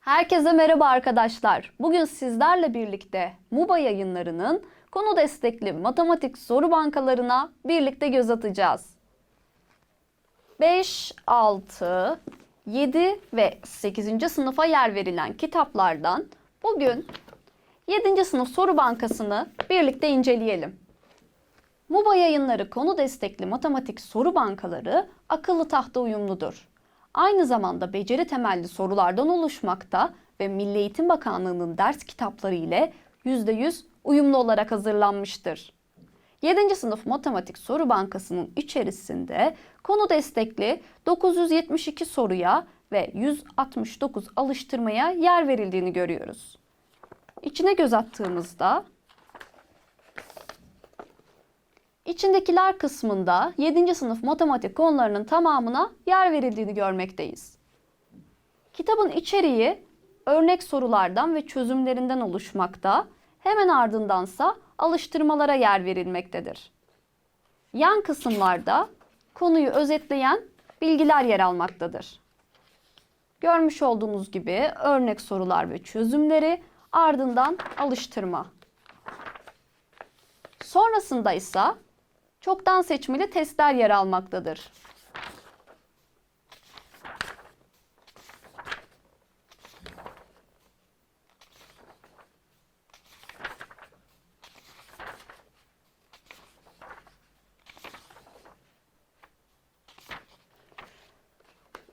Herkese merhaba arkadaşlar. Bugün sizlerle birlikte MUBA yayınlarının konu destekli matematik soru bankalarına birlikte göz atacağız. 5, 6, 7 ve 8. sınıfa yer verilen kitaplardan bugün 7. sınıf soru bankasını birlikte inceleyelim. MUBA yayınları konu destekli matematik soru bankaları akıllı tahta uyumludur. Aynı zamanda beceri temelli sorulardan oluşmakta ve Milli Eğitim Bakanlığı'nın ders kitapları ile %100 uyumlu olarak hazırlanmıştır. 7. sınıf matematik soru bankasının içerisinde konu destekli 972 soruya ve 169 alıştırmaya yer verildiğini görüyoruz. İçine göz attığımızda İçindekiler kısmında 7. sınıf matematik konularının tamamına yer verildiğini görmekteyiz. Kitabın içeriği örnek sorulardan ve çözümlerinden oluşmakta, hemen ardındansa alıştırmalara yer verilmektedir. Yan kısımlarda konuyu özetleyen bilgiler yer almaktadır. Görmüş olduğunuz gibi örnek sorular ve çözümleri ardından alıştırma. Sonrasında ise çoktan seçmeli testler yer almaktadır.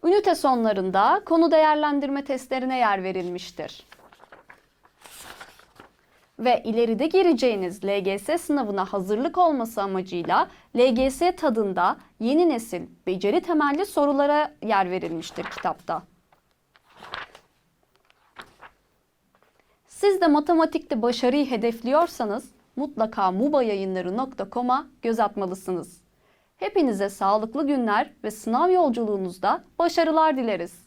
Ünite sonlarında konu değerlendirme testlerine yer verilmiştir ve ileride gireceğiniz LGS sınavına hazırlık olması amacıyla LGS tadında yeni nesil beceri temelli sorulara yer verilmiştir kitapta. Siz de matematikte başarıyı hedefliyorsanız mutlaka mubayayınları.com'a göz atmalısınız. Hepinize sağlıklı günler ve sınav yolculuğunuzda başarılar dileriz.